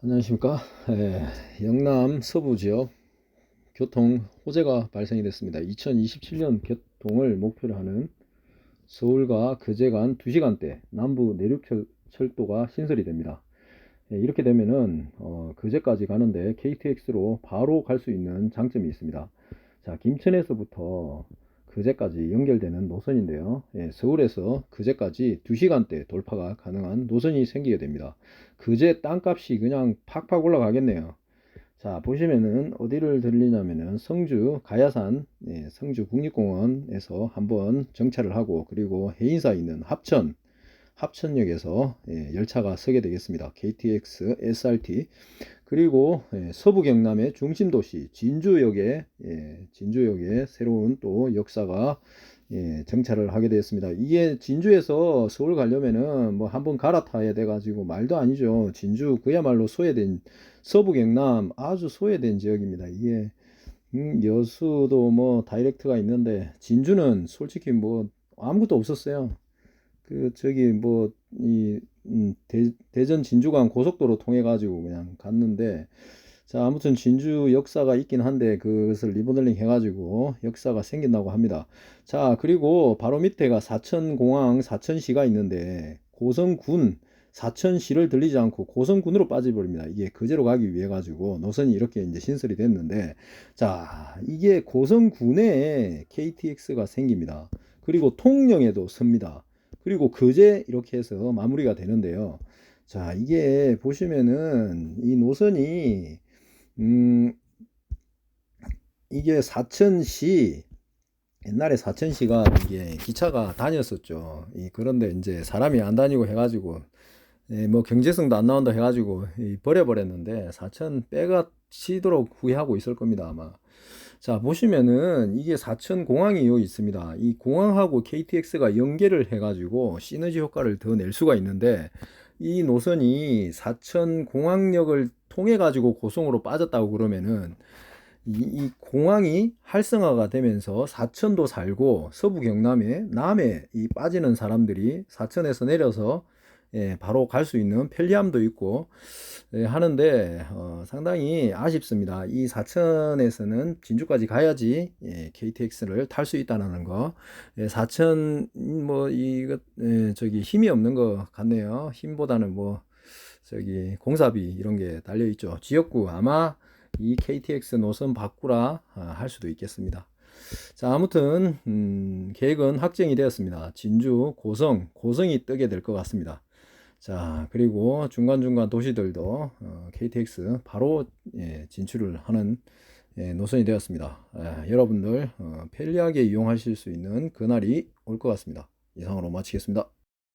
안녕하십니까. 예, 영남 서부 지역 교통 호재가 발생이 됐습니다. 2027년 개통을 목표로 하는 서울과 거제 간 2시간대 남부 내륙철도가 신설이 됩니다. 예, 이렇게 되면은 어, 거제까지 가는데 KTX로 바로 갈 수 있는 장점이 있습니다. 자, 김천에서부터 거제까지 연결되는 노선인데요. 예, 서울에서 거제까지 2시간대 돌파가 가능한 노선이 생기게 됩니다. 거제 땅값이 그냥 팍팍 올라가겠네요. 자, 보시면은 어디를 들리냐면은 성주 가야산 예, 성주 국립공원에서 한번 정차를 하고 그리고 해인사 있는 합천 합천역에서 예, 열차가 서게 되겠습니다. KTX, SRT 그리고 예, 서부 경남의 중심 도시 진주역에 예, 진주역에 새로운 또 역사가 예, 정차를 하게 되었습니다. 이게 진주에서 서울 가려면은 뭐 한번 갈아타야 돼가지고 말도 아니죠. 진주 그야말로 소외된 서부 경남 아주 소외된 지역입니다. 이게 음, 여수도 뭐 다이렉트가 있는데 진주는 솔직히 뭐 아무것도 없었어요. 그 저기 뭐 이 음, 대, 대전 진주간 고속도로 통해 가지고 그냥 갔는데 자 아무튼 진주 역사가 있긴 한데 그것을 리모델링 해가지고 역사가 생긴다고 합니다. 자 그리고 바로 밑에가 사천공항 사천시가 있는데 고성군 사천시를 들리지 않고 고성군으로 빠져버립니다. 이게 거제로 가기 위해 가지고 노선이 이렇게 이제 신설이 됐는데 자 이게 고성군에 KTX가 생깁니다. 그리고 통영에도 섭니다. 그리고 거제 이렇게 해서 마무리가 되는데요. 자, 이게 보시면은 이 노선이 음 이게 사천시 옛날에 사천시가 이게 기차가 다녔었죠. 이 그런데 이제 사람이 안 다니고 해가지고 예, 뭐 경제성도 안 나온다 해가지고 이 버려버렸는데 사천 빼가 치도록 후회하고 있을 겁니다 아마. 자 보시면은 이게 사천 공항이 여기 있습니다. 이 공항하고 KTX가 연계를 해가지고 시너지 효과를 더 낼 수가 있는데 이 노선이 사천 공항역을 통해 가지고 고성으로 빠졌다고 그러면은 이, 이 공항이 활성화가 되면서 사천도 살고 서부 경남에 남에 이 빠지는 사람들이 사천에서 내려서 예, 바로 갈 수 있는 편리함도 있고 예, 하는데 어, 상당히 아쉽습니다. 이 사천에서는 진주까지 가야지 예, KTX를 탈 수 있다는 거. 예, 사천 뭐 이것 예, 저기 힘이 없는 것 같네요. 힘보다는 뭐 저기 공사비 이런 게 달려 있죠. 지역구 아마 이 KTX 노선 바꾸라 아, 할 수도 있겠습니다. 자, 아무튼 음, 계획은 확정이 되었습니다. 진주, 고성, 고성이 뜨게 될 것 같습니다. 자, 그리고 중간중간 도시들도 어, KTX 바로 예, 진출을 하는 예, 노선이 되었습니다. 예, 여러분들 어, 편리하게 이용하실 수 있는 그날이 올 것 같습니다. 이상으로 마치겠습니다.